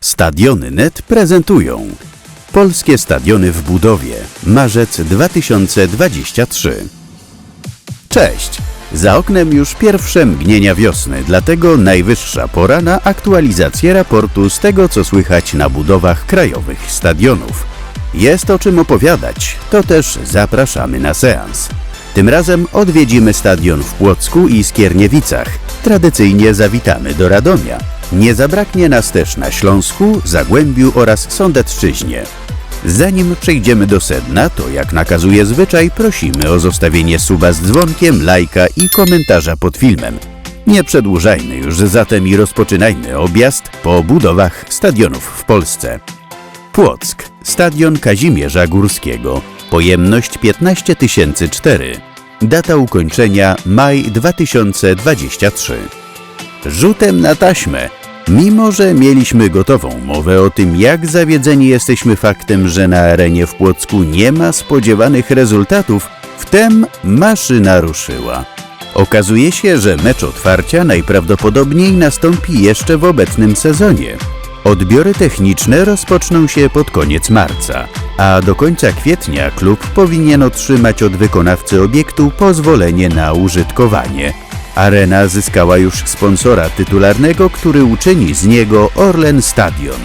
Stadiony.net prezentują Polskie Stadiony w budowie. Marzec 2023. Cześć! Za oknem już pierwsze mgnienia wiosny, dlatego najwyższa pora na aktualizację raportu z tego, co słychać na budowach krajowych stadionów. Jest o czym opowiadać, to też zapraszamy na seans. Tym razem odwiedzimy stadion w Płocku i Skierniewicach. Tradycyjnie zawitamy do Radomia. Nie zabraknie nas też na Śląsku, Zagłębiu oraz Sądecczyźnie. Zanim przejdziemy do sedna, to jak nakazuje zwyczaj, prosimy o zostawienie suba z dzwonkiem, lajka i komentarza pod filmem. Nie przedłużajmy już zatem i rozpoczynajmy objazd po budowach stadionów w Polsce. Płock, stadion Kazimierza Górskiego, pojemność 15 004, data ukończenia maj 2023. Rzutem na taśmę. Mimo, że mieliśmy gotową mowę o tym, jak zawiedzeni jesteśmy faktem, że na arenie w Płocku nie ma spodziewanych rezultatów, wtem maszyna ruszyła. Okazuje się, że mecz otwarcia najprawdopodobniej nastąpi jeszcze w obecnym sezonie. Odbiory techniczne rozpoczną się pod koniec marca, a do końca kwietnia klub powinien otrzymać od wykonawcy obiektu pozwolenie na użytkowanie. Arena zyskała już sponsora tytularnego, który uczyni z niego Orlen Stadion.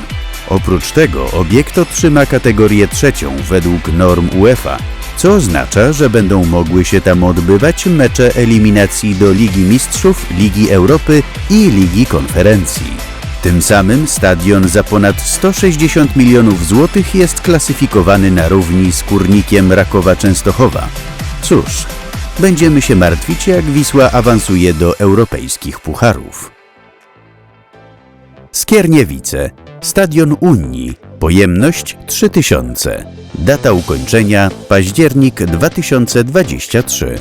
Oprócz tego obiekt otrzyma kategorię trzecią według norm UEFA, co oznacza, że będą mogły się tam odbywać mecze eliminacji do Ligi Mistrzów, Ligi Europy i Ligi Konferencji. Tym samym stadion za ponad 160 milionów złotych jest klasyfikowany na równi z Kurnikiem Rakowa Częstochowa. Cóż, będziemy się martwić, jak Wisła awansuje do europejskich pucharów. Skierniewice, Stadion Unii, pojemność 3000, data ukończenia październik 2023.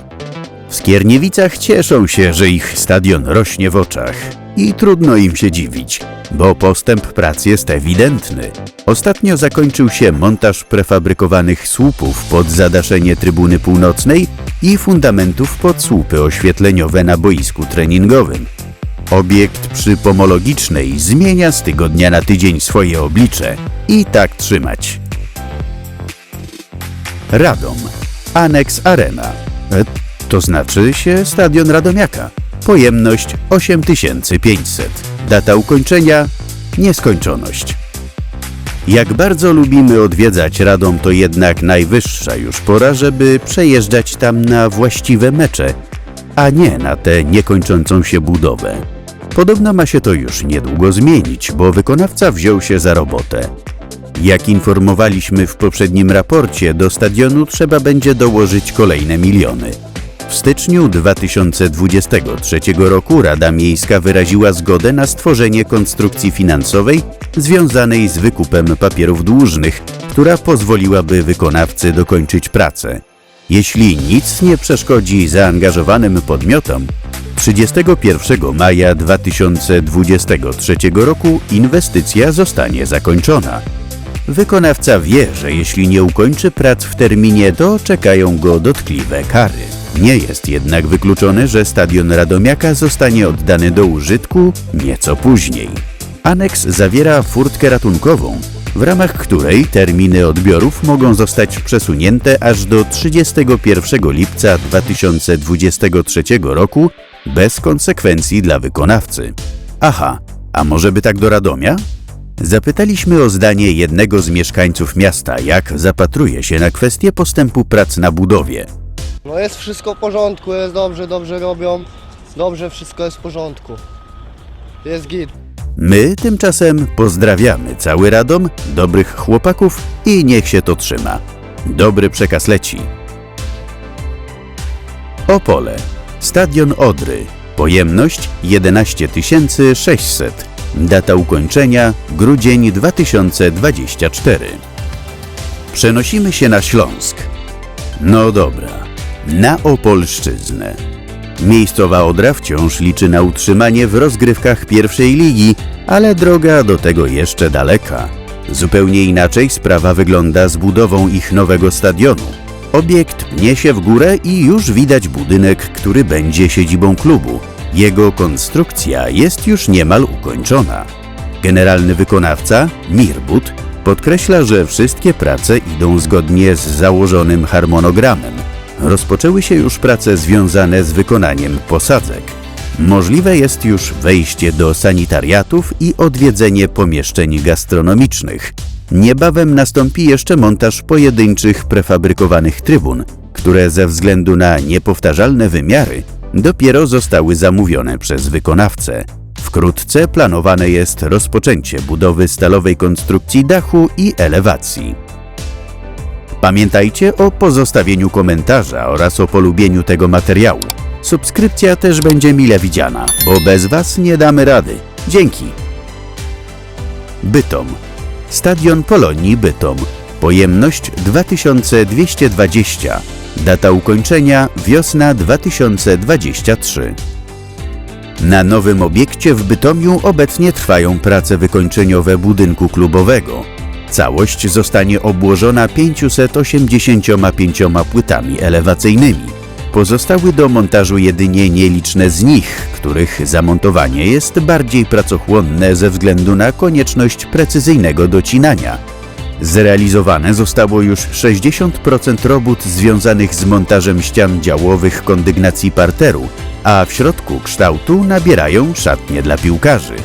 W Skierniewicach cieszą się, że ich stadion rośnie w oczach. I trudno im się dziwić, bo postęp prac jest ewidentny. Ostatnio zakończył się montaż prefabrykowanych słupów pod zadaszenie trybuny północnej i fundamentów pod słupy oświetleniowe na boisku treningowym. Obiekt przy pomologicznej zmienia z tygodnia na tydzień swoje oblicze i tak trzymać. Radom. Aneks Arena. E, to znaczy się Stadion Radomiaka. Pojemność 8500. Data ukończenia nieskończoność. Jak bardzo lubimy odwiedzać Radom, to jednak najwyższa już pora, żeby przejeżdżać tam na właściwe mecze, a nie na tę niekończącą się budowę. Podobno ma się to już niedługo zmienić, bo wykonawca wziął się za robotę. Jak informowaliśmy w poprzednim raporcie, do stadionu trzeba będzie dołożyć kolejne miliony. W styczniu 2023 roku Rada Miejska wyraziła zgodę na stworzenie konstrukcji finansowej związanej z wykupem papierów dłużnych, która pozwoliłaby wykonawcy dokończyć pracę. Jeśli nic nie przeszkodzi zaangażowanym podmiotom, 31 maja 2023 roku inwestycja zostanie zakończona. Wykonawca wie, że jeśli nie ukończy prac w terminie, to czekają go dotkliwe kary. Nie jest jednak wykluczone, że stadion Radomiaka zostanie oddany do użytku nieco później. Aneks zawiera furtkę ratunkową, w ramach której terminy odbiorów mogą zostać przesunięte aż do 31 lipca 2023 roku bez konsekwencji dla wykonawcy. Aha, a może by tak do Radomia? Zapytaliśmy o zdanie jednego z mieszkańców miasta, jak zapatruje się na kwestię postępu prac na budowie. No jest wszystko w porządku, jest dobrze, dobrze robią, dobrze wszystko jest w porządku. Jest git. My tymczasem pozdrawiamy cały Radom, dobrych chłopaków i niech się to trzyma. Dobry przekaz leci. Opole. Stadion Odry. Pojemność 11 600. Data ukończenia grudzień 2024. Przenosimy się na Śląsk. No dobra, na Opolszczyznę. Miejscowa Odra wciąż liczy na utrzymanie w rozgrywkach pierwszej ligi, ale droga do tego jeszcze daleka. Zupełnie inaczej sprawa wygląda z budową ich nowego stadionu. Obiekt pnie się w górę i już widać budynek, który będzie siedzibą klubu. Jego konstrukcja jest już niemal ukończona. Generalny wykonawca, Mirbut, podkreśla, że wszystkie prace idą zgodnie z założonym harmonogramem. Rozpoczęły się już prace związane z wykonaniem posadzek. Możliwe jest już wejście do sanitariatów i odwiedzenie pomieszczeń gastronomicznych. Niebawem nastąpi jeszcze montaż pojedynczych prefabrykowanych trybun, które ze względu na niepowtarzalne wymiary dopiero zostały zamówione przez wykonawcę. Wkrótce planowane jest rozpoczęcie budowy stalowej konstrukcji dachu i elewacji. Pamiętajcie o pozostawieniu komentarza oraz o polubieniu tego materiału. Subskrypcja też będzie mile widziana, bo bez Was nie damy rady. Dzięki. Bytom. Stadion Polonii Bytom. Pojemność 2220. Data ukończenia wiosna 2023. Na nowym obiekcie w Bytomiu obecnie trwają prace wykończeniowe budynku klubowego. Całość zostanie obłożona 585 płytami elewacyjnymi. Pozostały do montażu jedynie nieliczne z nich, których zamontowanie jest bardziej pracochłonne ze względu na konieczność precyzyjnego docinania. Zrealizowane zostało już 60% robót związanych z montażem ścian działowych kondygnacji parteru, a w środku kształtu nabierają szatnie dla piłkarzy.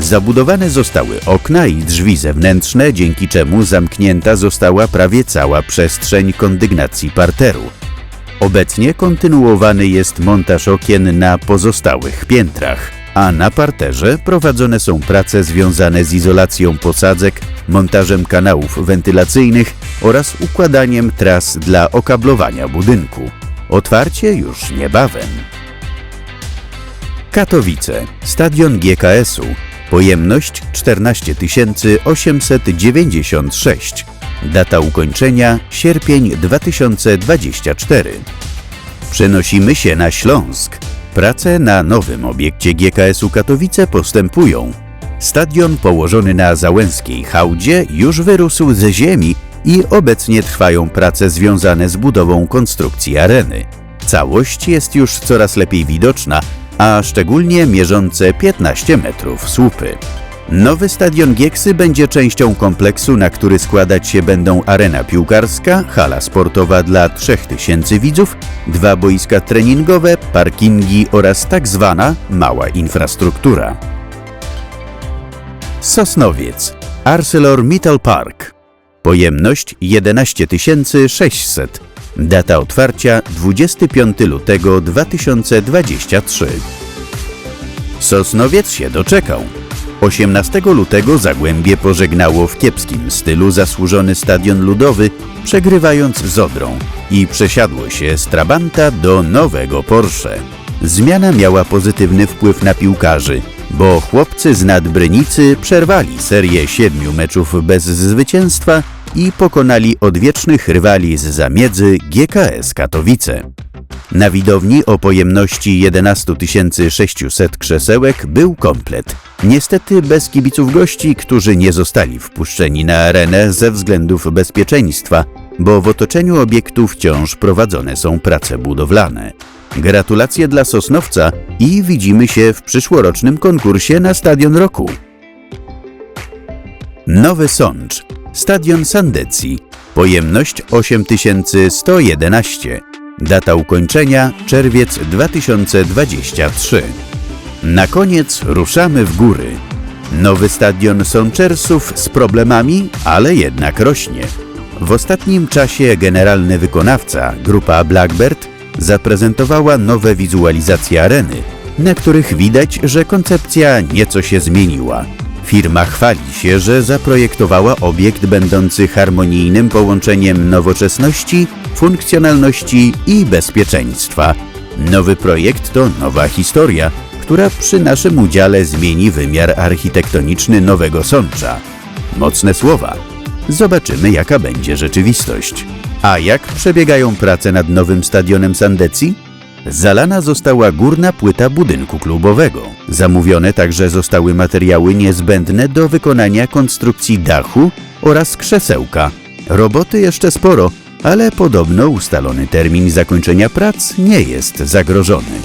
Zabudowane zostały okna i drzwi zewnętrzne, dzięki czemu zamknięta została prawie cała przestrzeń kondygnacji parteru. Obecnie kontynuowany jest montaż okien na pozostałych piętrach, a na parterze prowadzone są prace związane z izolacją posadzek, montażem kanałów wentylacyjnych oraz układaniem tras dla okablowania budynku. Otwarcie już niebawem. Katowice, stadion GKS-u, pojemność 14 896, data ukończenia sierpień 2024. Przenosimy się na Śląsk. Prace na nowym obiekcie GKS-u Katowice postępują. Stadion położony na Załęskiej Hałdzie już wyrósł ze ziemi i obecnie trwają prace związane z budową konstrukcji areny. Całość jest już coraz lepiej widoczna, a szczególnie mierzące 15 metrów słupy. Nowy stadion Gieksy będzie częścią kompleksu, na który składać się będą arena piłkarska, hala sportowa dla 3000 widzów, dwa boiska treningowe, parkingi oraz tak zwana mała infrastruktura. Sosnowiec, ArcelorMittal Park. Pojemność 11 600. Data otwarcia 25 lutego 2023. Sosnowiec się doczekał. 18 lutego Zagłębie pożegnało w kiepskim stylu zasłużony stadion ludowy, przegrywając z Odrą i przesiadło się z Trabanta do nowego Porsche. Zmiana miała pozytywny wpływ na piłkarzy, bo chłopcy z Nadbrynicy przerwali serię siedmiu meczów bez zwycięstwa i pokonali odwiecznych rywali z zamiedzy GKS Katowice. Na widowni o pojemności 11 600 krzesełek był komplet. Niestety bez kibiców gości, którzy nie zostali wpuszczeni na arenę ze względów bezpieczeństwa, bo w otoczeniu obiektu wciąż prowadzone są prace budowlane. Gratulacje dla Sosnowca i widzimy się w przyszłorocznym konkursie na Stadion Roku. Nowy Sącz, Stadion Sandecji, pojemność 8111, data ukończenia czerwiec 2023. Na koniec ruszamy w góry. Nowy stadion Sączersów z problemami, ale jednak rośnie. W ostatnim czasie generalny wykonawca, grupa Blackbird, zaprezentowała nowe wizualizacje areny, na których widać, że koncepcja nieco się zmieniła. Firma chwali się, że zaprojektowała obiekt będący harmonijnym połączeniem nowoczesności, funkcjonalności i bezpieczeństwa. Nowy projekt to nowa historia, która przy naszym udziale zmieni wymiar architektoniczny Nowego Sącza. Mocne słowa. Zobaczymy, jaka będzie rzeczywistość. A jak przebiegają prace nad nowym stadionem Sandecji? Zalana została górna płyta budynku klubowego. Zamówione także zostały materiały niezbędne do wykonania konstrukcji dachu oraz krzesełka. Roboty jeszcze sporo, ale podobno ustalony termin zakończenia prac nie jest zagrożony.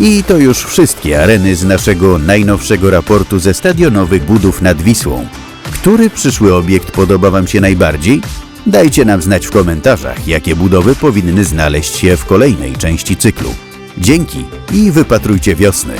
I to już wszystkie areny z naszego najnowszego raportu ze stadionowych budów nad Wisłą. Który przyszły obiekt podoba Wam się najbardziej? Dajcie nam znać w komentarzach, jakie budowy powinny znaleźć się w kolejnej części cyklu. Dzięki i wypatrujcie wiosny.